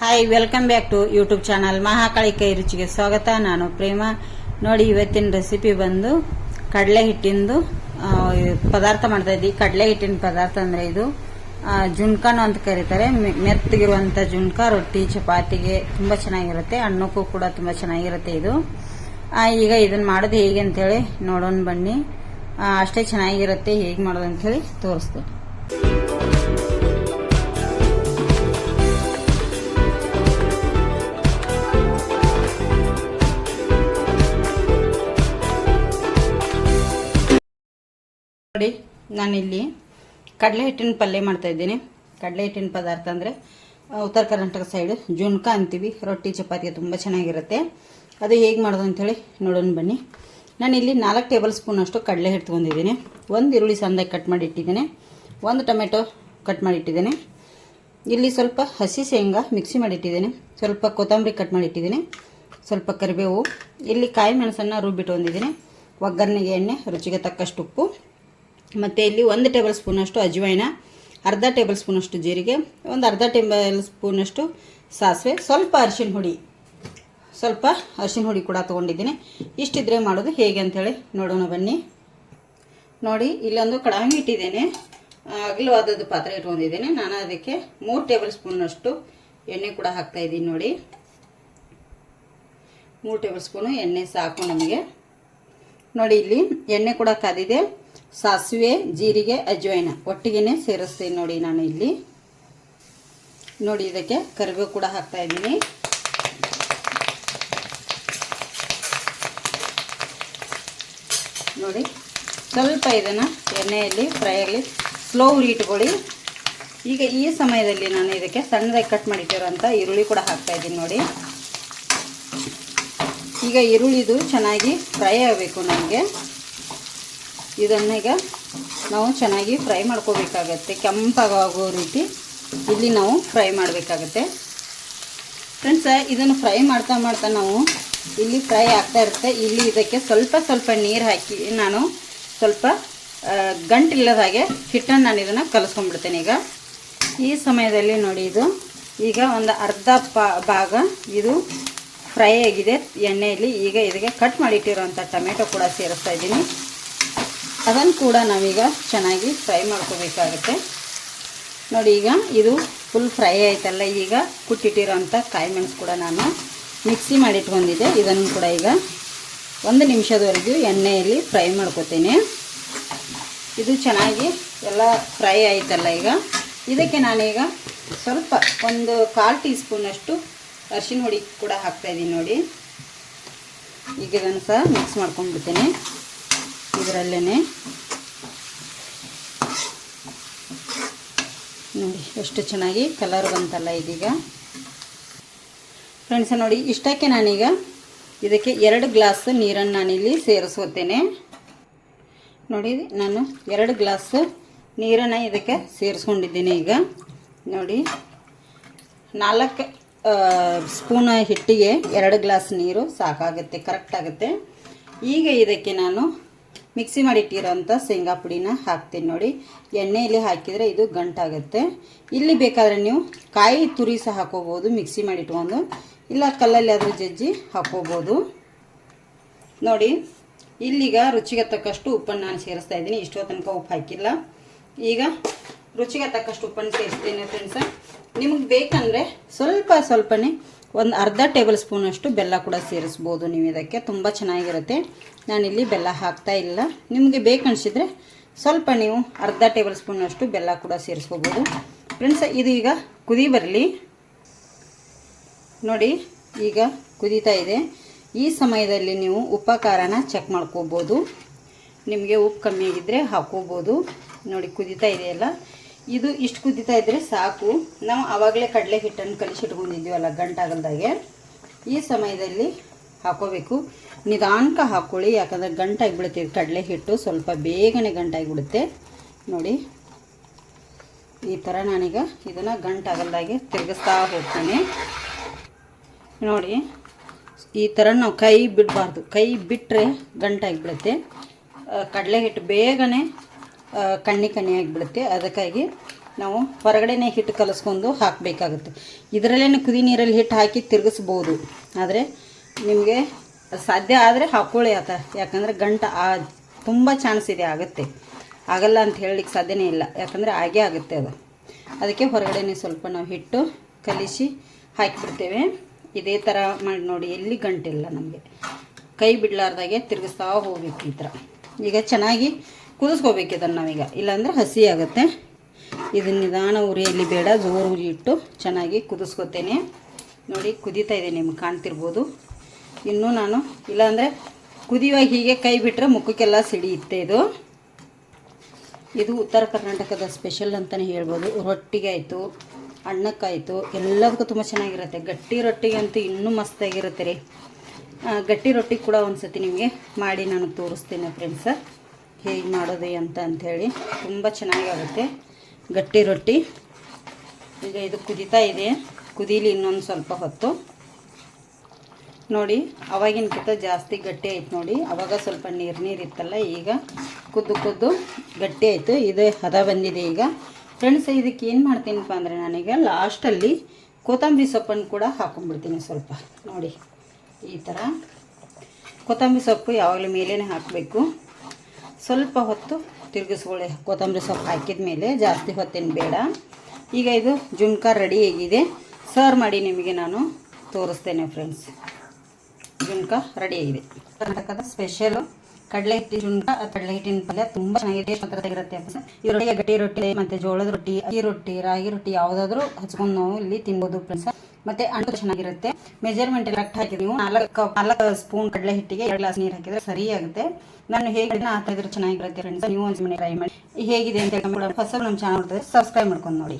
Hi welcome back to YouTube channel Mahakali ಕೈ ರುಚಿಗೆ ಸ್ವಾಗತ. ನಾನು ಪ್ರೇಮ. ನೋಡಿ, ಇವತ್ತಿನ ರೆಸಿಪಿ ಬಂದು ಕಡಲೆ ಹಿಟ್ಟಿಂದು ಪದಾರ್ಥ ಮಾಡ್ತಾ ಇದ್ದೀವಿ. ಕಡಲೆ ಹಿಟ್ಟಿನ ಪದಾರ್ಥ ಅಂದ್ರೆ ಇದು ಜುಣ್ಕಾನು ಅಂತ ಕರೀತಾರೆ. ಮೆ- ಮೆತ್ತಗಿರುವಂತ ಜುಣ್ಕ ರೊಟ್ಟಿ, ಚಪಾತಿಗೆ ತುಂಬಾ ಚೆನ್ನಾಗಿರುತ್ತೆ. ಹಣ್ಣಕ್ಕೂ ಕೂಡ ತುಂಬಾ ಚೆನ್ನಾಗಿರುತ್ತೆ ಇದು. ಈಗ ಇದನ್ನ ಮಾಡೋದು ಹೇಗೆ ಅಂತೇಳಿ ನೋಡೋಣ ಬನ್ನಿ. ಅಷ್ಟೇ ಚೆನ್ನಾಗಿರುತ್ತೆ. ಹೇಗೆ ಮಾಡೋದು ಅಂತೇಳಿ ತೋರಿಸ್ತೇನೆ. ನಾನಿಲ್ಲಿ ಕಡಲೆ ಹಿಟ್ಟಿನ ಪಲ್ಯ ಮಾಡ್ತಾ ಇದ್ದೀನಿ. ಕಡಲೆ ಹಿಟ್ಟಿನ ಪದಾರ್ಥ ಅಂದರೆ ಉತ್ತರ ಕರ್ನಾಟಕ ಸೈಡ್ ಜುಣ್ಕ ಅಂತೀವಿ. ರೊಟ್ಟಿ ಚಪಾತಿಗೆ ತುಂಬ ಚೆನ್ನಾಗಿರುತ್ತೆ. ಅದು ಹೇಗೆ ಮಾಡೋದು ಅಂಥೇಳಿ ನೋಡೋಣ ಬನ್ನಿ. ನಾನಿಲ್ಲಿ ನಾಲ್ಕು ಟೇಬಲ್ ಸ್ಪೂನ್ ಅಷ್ಟು ಕಡಲೆ ಹಿಟ್ಟು ತೊಗೊಂಡಿದ್ದೀನಿ. ಒಂದು ಈರುಳ್ಳಿ ಸಣ್ಣದಾಗಿ ಕಟ್ ಮಾಡಿ ಇಟ್ಟಿದ್ದೀನಿ. ಒಂದು ಟೊಮೆಟೊ ಕಟ್ ಮಾಡಿ ಇಟ್ಟಿದ್ದೀನಿ. ಇಲ್ಲಿ ಸ್ವಲ್ಪ ಹಸಿ ಶೇಂಗಾ ಮಿಕ್ಸಿ ಮಾಡಿ ಇಟ್ಟಿದ್ದೇನೆ. ಸ್ವಲ್ಪ ಕೊತ್ತಂಬರಿ ಕಟ್ ಮಾಡಿ ಇಟ್ಟಿದ್ದೀನಿ. ಸ್ವಲ್ಪ ಕರಿಬೇವು. ಇಲ್ಲಿ ಕಾಯಿ ಮೆಣಸನ್ನು ರುಬ್ಬಿಟ್ಟು ಬಂದಿದ್ದೀನಿ ಒಗ್ಗರಣೆಗೆ ಎಣ್ಣೆ, ರುಚಿಗೆ ತಕ್ಕಷ್ಟು ಉಪ್ಪು. ಮತ್ತು ಇಲ್ಲಿ ಒಂದು ಟೇಬಲ್ ಸ್ಪೂನಷ್ಟು ಅಜ್ವಾಯಿನ ಅರ್ಧ ಟೇಬಲ್ ಸ್ಪೂನಷ್ಟು ಜೀರಿಗೆ, ಒಂದು ಅರ್ಧ ಟೇಬಲ್ ಸ್ಪೂನಷ್ಟು ಸಾಸಿವೆ, ಸ್ವಲ್ಪ ಅರಿಶಿನ ಹುಡಿ, ಸ್ವಲ್ಪ ಅರಿಶಿನ ಹುಡಿ ಕೂಡ ತೊಗೊಂಡಿದ್ದೀನಿ. ಇಷ್ಟಿದ್ರೆ ಮಾಡೋದು ಹೇಗೆ ಅಂಥೇಳಿ ನೋಡೋಣ ಬನ್ನಿ. ನೋಡಿ, ಇಲ್ಲೊಂದು ಕಡಾಯಿ ಇಟ್ಟಿದ್ದೇನೆ. ಅಗಲವಾದದ್ದು ಪಾತ್ರೆ ಇಟ್ಕೊಂಡಿದ್ದೀನಿ. ನಾನು ಅದಕ್ಕೆ ಮೂರು ಟೇಬಲ್ ಸ್ಪೂನಷ್ಟು ಎಣ್ಣೆ ಕೂಡ ಹಾಕ್ತಾ ಇದ್ದೀನಿ ನೋಡಿ. ಮೂರು ಟೇಬಲ್ ಸ್ಪೂನು ಎಣ್ಣೆ ಸಾಕು ನಮಗೆ. ನೋಡಿ, ಇಲ್ಲಿ ಎಣ್ಣೆ ಕೂಡ ಕಾದಿದೆ. ಸಾಸಿವೆ, ಜೀರಿಗೆ ಅಜ್ವೈನ ಒಟ್ಟಿಗೆ ಸೇರಿಸ್ತೀನಿ ನೋಡಿ ನಾನು ಇಲ್ಲಿ. ನೋಡಿ ಇದಕ್ಕೆ ಕರಿಬೇವು ಕೂಡ ಹಾಕ್ತಾ ಇದ್ದೀನಿ. ನೋಡಿ, ಸ್ವಲ್ಪ ಇದನ್ನು ಎಣ್ಣೆಯಲ್ಲಿ ಫ್ರೈ ಆಗಲಿ ಸ್ಲೋ ಇಟ್ಕೊಳ್ಳಿ. ಈಗ ಈ ಸಮಯದಲ್ಲಿ ನಾನು ಇದಕ್ಕೆ ಸಣ್ಣದಾಗಿ ಕಟ್ ಮಾಡಿಟ್ಟಿರೋಂಥ ಈರುಳ್ಳಿ ಕೂಡ ಹಾಕ್ತಾ ಇದ್ದೀನಿ ನೋಡಿ. ಈಗ ಈರುಳ್ಳಿದು ಚೆನ್ನಾಗಿ ಫ್ರೈ ಆಗಬೇಕು ನಮಗೆ. ಇದನ್ನೀಗ ನಾವು ಚೆನ್ನಾಗಿ ಫ್ರೈ ಮಾಡ್ಕೋಬೇಕಾಗತ್ತೆ, ಕೆಂಪಾಗೋ ರೀತಿ ಇಲ್ಲಿ ನಾವು ಫ್ರೈ ಮಾಡಬೇಕಾಗತ್ತೆ. ಫ್ರೆಂಡ್ಸ, ಇದನ್ನು ಫ್ರೈ ಮಾಡ್ತಾ ಮಾಡ್ತಾ ನಾವು ಇಲ್ಲಿ ಫ್ರೈ ಆಗ್ತಾ ಇರುತ್ತೆ. ಇಲ್ಲಿ ಇದಕ್ಕೆ ಸ್ವಲ್ಪ ಸ್ವಲ್ಪ ನೀರು ಹಾಕಿ, ನಾನು ಸ್ವಲ್ಪ ಗಂಟಿಲ್ಲದ ಹಾಗೆ ಹಿಟ್ಟನ್ನು ನಾನು ಇದನ್ನು ಕಲಿಸ್ಕೊಂಡ್ಬಿಡ್ತೇನೆ ಈಗ. ಈ ಸಮಯದಲ್ಲಿ ನೋಡಿ ಇದು, ಈಗ ಒಂದು ಅರ್ಧ ಭಾಗ ಇದು ಫ್ರೈ ಆಗಿದೆ. ಎಣ್ಣೆಯಲ್ಲಿ ಈಗ ಇದಕ್ಕೆ ಕಟ್ ಮಾಡಿಟ್ಟಿರೋಂಥ ಟೊಮೆಟೊ ಕೂಡ ಸೇರಿಸ್ತಾ ಇದ್ದೀನಿ. ಅದನ್ನು ಕೂಡ ನಾವೀಗ ಚೆನ್ನಾಗಿ ಫ್ರೈ ಮಾಡ್ಕೋಬೇಕಾಗುತ್ತೆ. ನೋಡಿ ಈಗ ಇದು ಫುಲ್ ಫ್ರೈ ಆಯ್ತಲ್ಲ, ಈಗ ಕುಟ್ಟಿಟ್ಟಿರೋಂಥ ಕಾಯಿ ಮೆಣಸು ಕೂಡ ನಾನು ಮಿಕ್ಸಿ ಮಾಡಿಟ್ಕೊಂಡಿದ್ದೆ. ಇದನ್ನು ಕೂಡ ಈಗ ಒಂದು ನಿಮಿಷದವರೆಗೂ ಎಣ್ಣೆಯಲ್ಲಿ ಫ್ರೈ ಮಾಡ್ಕೋತೀನಿ. ಇದು ಚೆನ್ನಾಗಿ ಎಲ್ಲ ಫ್ರೈ ಆಯ್ತಲ್ಲ ಈಗ. ಇದಕ್ಕೆ ನಾನೀಗ ಸ್ವಲ್ಪ ಒಂದು ಕಾಲು ಟೀ ಸ್ಪೂನಷ್ಟು ಅರಿಶಿನ ಹುಡಿ ಕೂಡ ಹಾಕ್ತಾಯಿದ್ದೀನಿ ನೋಡಿ. ಈಗ ಇದನ್ನು ಸಹ ಮಿಕ್ಸ್ ಮಾಡ್ಕೊಂಡ್ಬಿಡ್ತೇನೆ. ಇದರಲ್ಲೇ ನೋಡಿ, ಎಷ್ಟು ಚೆನ್ನಾಗಿ ಕಲರ್ ಬಂತಲ್ಲ ಇದೀಗ. ಫ್ರೆಂಡ್ಸ್ ನೋಡಿ, ಇಷ್ಟಕ್ಕೆ ನಾನೀಗ ಇದಕ್ಕೆ ಎರಡು ಗ್ಲಾಸ್ ನೀರನ್ನು ನಾನಿಲ್ಲಿ ಸೇರಿಸ್ಕೋತೇನೆ ನೋಡಿ, ನಾನು ಎರಡು ಗ್ಲಾಸ್ ನೀರನ್ನು ಇದಕ್ಕೆ ಸೇರಿಸ್ಕೊಂಡಿದ್ದೀನಿ ಈಗ. ನೋಡಿ, ನಾಲ್ಕು ಸ್ಪೂನ್ ಹಿಟ್ಟಿಗೆ ಎರಡು ಗ್ಲಾಸ್ ನೀರು ಸಾಕಾಗುತ್ತೆ ಕರೆಕ್ಟ್ ಆಗುತ್ತೆ. ಈಗ ಇದಕ್ಕೆ ನಾನು ಮಿಕ್ಸಿ ಮಾಡಿಟ್ಟಿರೋಂಥ ಶೇಂಗಾ ಪುಡಿನ ಹಾಕ್ತೀನಿ ನೋಡಿ. ಎಣ್ಣೆಯಲ್ಲಿ ಹಾಕಿದರೆ ಇದು ಗಂಟಾಗುತ್ತೆ. ಇಲ್ಲಿ ಬೇಕಾದರೆ ನೀವು ಕಾಯಿ ತುರಿ ಸಹ ಹಾಕೋಬೋದು, ಮಿಕ್ಸಿ ಮಾಡಿಟ್ಕೊಂಡು. ಇಲ್ಲ ಕಲ್ಲಲ್ಲಿ ಆದರೂ ಜಜ್ಜಿ ಹಾಕೋಬೋದು. ನೋಡಿ, ಇಲ್ಲಿಗ ರುಚಿಗೆ ತಕ್ಕಷ್ಟು ಉಪ್ಪನ್ನು ನಾನು ಸೇರಿಸ್ತಾ ಇದ್ದೀನಿ. ಇಷ್ಟೋ ತನಕ ಉಪ್ಪು ಹಾಕಿಲ್ಲ. ಈಗ ರುಚಿಗೆ ತಕ್ಕಷ್ಟು ಉಪ್ಪನ್ನು ಸೇರಿಸ್ತೀನಿ ಫ್ರೆಂಡ್ಸ ನಿಮಗೆ ಬೇಕಂದರೆ ಸ್ವಲ್ಪ ಸ್ವಲ್ಪನೇ ಒಂದು ಅರ್ಧ ಟೇಬಲ್ ಸ್ಪೂನಷ್ಟು ಬೆಲ್ಲ ಕೂಡ ಸೇರಿಸ್ಬೋದು ನೀವು ಇದಕ್ಕೆ. ತುಂಬ ಚೆನ್ನಾಗಿರುತ್ತೆ. ನಾನಿಲ್ಲಿ ಬೆಲ್ಲ ಹಾಕ್ತಾ ಇಲ್ಲ. ನಿಮಗೆ ಬೇಕನ್ಸಿದ್ರೆ ಸ್ವಲ್ಪ ನೀವು ಅರ್ಧ ಟೇಬಲ್ ಸ್ಪೂನಷ್ಟು ಬೆಲ್ಲ ಕೂಡ ಸೇರಿಸ್ಕೋಬೋದು. ಫ್ರೆಂಡ್ಸ್ ಇದು ಈಗ ಕುದಿ ಬರಲಿ. ನೋಡಿ, ಈಗ ಕುದೀತಾ ಇದೆ. ಈ ಸಮಯದಲ್ಲಿ ನೀವು ಉಪ್ಪ ಚೆಕ್ ಮಾಡ್ಕೋಬೋದು. ನಿಮಗೆ ಉಪ್ಪು ಕಮ್ಮಿ ಆಗಿದ್ದರೆ ಹಾಕೋಬೋದು ನೋಡಿ, ಕುದೀತಾ ಇದೆಯಲ್ಲ? ಇದು ಇಷ್ಟು ಕುದಿತಾ ಇದ್ದರೆ ಸಾಕು. ನಾವು ಆವಾಗಲೇ ಕಡಲೆ ಹಿಟ್ಟನ್ನು ಕಲಿಸಿಟ್ಕೊಂಡಿದ್ದೀವಲ್ಲ, ಗಂಟಾಗಲ್ದಾಗೆ. ಈ ಸಮಯದಲ್ಲಿ ಹಾಕೋಬೇಕು. ನಿಧಾನಕ್ಕೆ ಹಾಕ್ಕೊಳ್ಳಿ ಯಾಕಂದರೆ ಗಂಟಾಗಿಬಿಡುತ್ತೆ ಕಡಲೆ ಹಿಟ್ಟು. ಸ್ವಲ್ಪ ಬೇಗನೆ ಗಂಟಾಗಿಬಿಡುತ್ತೆ. ನೋಡಿ, ಈ ಥರ ನಾನೀಗ ಇದನ್ನು ಗಂಟಾಗಲ್ದಾಗೆ ತಿರುಗಿಸ್ತಾ ಹೋಗ್ತೀನಿ. ನೋಡಿ, ಈ ಥರ ನಾವು ಕೈ ಬಿಡಬಾರ್ದು. ಕೈ ಬಿಟ್ಟರೆ ಗಂಟಾಗಿಬಿಡುತ್ತೆ. ಕಡಲೆ ಹಿಟ್ಟು ಬೇಗನೆ ಕಣ್ಣಿ ಕಣ್ಣಿ ಆಗಿಬಿಡುತ್ತೆ ಅದಕ್ಕಾಗಿ ನಾವು ಹೊರಗಡೆನೇ ಹಿಟ್ಟು ಕಲಸ್ಕೊಂಡು ಹಾಕಬೇಕಾಗುತ್ತೆ. ಇದರಲ್ಲೇ ಕುದಿ ನೀರಲ್ಲಿ ಹಿಟ್ಟು ಹಾಕಿ ತಿರುಗಿಸ್ಬೋದು. ಆದರೆ ನಿಮಗೆ ಸಾಧ್ಯ ಆದರೆ ಹಾಕ್ಕೊಳ್ಳಿ ಆತ. ಯಾಕಂದರೆ ಗಂಟ ಆ ತುಂಬ ಚಾನ್ಸ್ ಇದೆ ಆಗುತ್ತೆ. ಆಗಲ್ಲ ಅಂತ ಹೇಳಲಿಕ್ಕೆ ಸಾಧ್ಯನೇ ಇಲ್ಲ. ಯಾಕಂದರೆ ಆಗೇ ಆಗುತ್ತೆ ಅದು. ಅದಕ್ಕೆ ಹೊರಗಡೆನೇ ಸ್ವಲ್ಪ ನಾವು ಹಿಟ್ಟು ಕಲಿಸಿ ಹಾಕಿಬಿಡ್ತೇವೆ. ಇದೇ ಥರ ಮಾಡಿ ನೋಡಿ, ಎಲ್ಲಿ ಗಂಟಿಲ್ಲ ನಮಗೆ. ಕೈ ಬಿಡಲಾರ್ದಾಗೆ ತಿರುಗಿಸ್ತಾ ಹೋಗಬೇಕು ಈ ಥರ ಈಗ ಚೆನ್ನಾಗಿ ಕುದಿಸ್ಕೋಬೇಕು ಇದನ್ನು ನಾವೀಗ. ಇಲ್ಲಾಂದರೆ ಹಸಿ ಆಗುತ್ತೆ. ಇದನ್ನ ನಿಧಾನ ಉರಿಯಲ್ಲಿ ಬೇಡ, ಜೋರು ಉರಿ ಇಟ್ಟು ಚೆನ್ನಾಗಿ ಕುದಿಸ್ಕೊತೇನೆ. ನೋಡಿ, ಕುದೀತಾ ಇದೆ, ನಿಮ್ಗೆ ಕಾಣ್ತಿರ್ಬೋದು. ಇನ್ನೂ ನಾನು, ಇಲ್ಲಾಂದರೆ ಕುದಿಯುವಾಗ ಹೀಗೆ ಕೈ ಬಿಟ್ಟರೆ ಮುಖಕ್ಕೆಲ್ಲ ಸಿಡಿಯುತ್ತೆ ಇದು. ಇದು ಉತ್ತರ ಕರ್ನಾಟಕದ ಸ್ಪೆಷಲ್ ಅಂತಲೇ ಹೇಳ್ಬೋದು. ರೊಟ್ಟಿಗೆ ಆಯಿತು, ಅಣ್ಣಕ್ಕಾಯಿತು, ಎಲ್ಲದಕ್ಕೂ ತುಂಬ ಚೆನ್ನಾಗಿರುತ್ತೆ. ಗಟ್ಟಿ ರೊಟ್ಟಿಗೆ ಅಂತೂ ಇನ್ನೂ ಮಸ್ತಾಗಿರುತ್ತೆ ರೀ. ಗಟ್ಟಿ ರೊಟ್ಟಿ ಕೂಡ ಒಂದು ಸತಿ ನಿಮಗೆ ಮಾಡಿ ನಾನು ತೋರಿಸ್ತೇನೆ ಫ್ರೆಂಡ್ಸ ಹೇಗೆ ಮಾಡೋದು ಅಂತ ಅಂಥೇಳಿ ತುಂಬ ಚೆನ್ನಾಗಾಗುತ್ತೆ. ಗಟ್ಟಿ ರೊಟ್ಟಿ. ಈಗ ಇದು ಕುದೀತಾ ಇದೆ. ಕುದೀಲಿ ಇನ್ನೊಂದು ಸ್ವಲ್ಪ ಹೊತ್ತು. ನೋಡಿ ಅವಾಗಿನಕ್ಕಿಂತ ಜಾಸ್ತಿ ಗಟ್ಟಿ ಆಯ್ತು ನೋಡಿ. ಅವಾಗ ಸ್ವಲ್ಪ ನೀರು ನೀರು ಇತ್ತಲ್ಲ, ಈಗ ಕುದ್ದು ಕುದ್ದು ಗಟ್ಟಿ ಆಯಿತು. ಇದು ಹದ ಬಂದಿದೆ ಈಗ. ಫ್ರೆಂಡ್ಸ್, ಇದಕ್ಕೆ ಏನು ಮಾಡ್ತೀನಪ್ಪ ಅಂದರೆ ನಾನೀಗ ಲಾಸ್ಟಲ್ಲಿ ಕೊತ್ತಂಬರಿ ಸೊಪ್ಪನ್ನು ಕೂಡ ಹಾಕೊಂಡ್ಬಿಡ್ತೀನಿ ಸ್ವಲ್ಪ. ನೋಡಿ, ಈ ಥರ ಕೊತ್ತಂಬರಿ ಸೊಪ್ಪು ಯಾವಾಗಲೂ ಮೇಲೇ ಹಾಕಬೇಕು. ಸ್ವಲ್ಪ ಹೊತ್ತು ತಿರುಗಿಸ್ಕೊಳ್ಳಿ. ಕೊತ್ತಂಬರಿ ಸೊಪ್ಪು ಹಾಕಿದ ಮೇಲೆ ಜಾಸ್ತಿ ಹೊತ್ತೇನು ಬೇಡ. ಈಗ ಇದು ಜುಮ್ಕ ರೆಡಿ ಆಗಿದೆ. ಸರ್ವ್ ಮಾಡಿ ನಿಮಗೆ ನಾನು ತೋರಿಸ್ತೇನೆ ಫ್ರೆಂಡ್ಸ್ ಜುಣ್ಕ ರೆಡಿ ಆಗಿದೆ. ಕರ್ನಾಟಕದ ಸ್ಪೆಷಲು ಕಡಲೆ ಹಿಟ್ಟಿನ ಜುಣ್ಕ ಕಡಲೆ ಹಿಟ್ಟಿನ ಪಲ್ಯ ತುಂಬಾ ಚೆನ್ನಾಗಿದೆ ಇರುತ್ತೆ ಈ ರೊಟ್ಟಿಗೆ ಗಟ್ಟಿ ರೊಟ್ಟಿ, ಮತ್ತೆ ಜೋಳದ ರೊಟ್ಟಿ, ಅಕ್ಕಿ ರೊಟ್ಟಿ, ರಾಗಿ ರೊಟ್ಟಿ ಯಾವುದಾದ್ರೂ ಹಚ್ಕೊಂಡು ನಾವು ಇಲ್ಲಿ ತಿನ್ಬೋದು ಫ್ರೆಂಡ್ಸ್ ಮತ್ತೆ ಹಣ್ಣು ಚೆನ್ನಾಗಿರುತ್ತೆ. ಮೆಜರ್ಮೆಂಟ್ ಕರೆಕ್ಟ್ ಹಾಕಿ ನೀವು ನಾಲ್ಕು ನಾಲ್ಕು ಸ್ಪೂನ್ ಕಡಲೆ ಹಿಟ್ಟಿಗೆ ಎರಡು ಗ್ಲಾಸ್ ನೀರು ಹಾಕಿದ್ರೆ ಸರಿ ಆಗುತ್ತೆ ನಾನು ಹೇಗೆ ಹಾಕಿದ್ರೆ ಚೆನ್ನಾಗಿರುತ್ತೆ ಫ್ರೆಂಡ್ಸ್ ನೀವು ಒಂದು ಟ್ರೈ ಮಾಡಿ. ಹೇಗಿದೆ ಅಂತ ಹೇಳಿ ಹೊಸ ನಮ್ಮ ಚಾನಲ್ ಸಬ್ಸ್ಕ್ರೈಬ್ ಮಾಡ್ಕೊಂಡು ನೋಡಿ.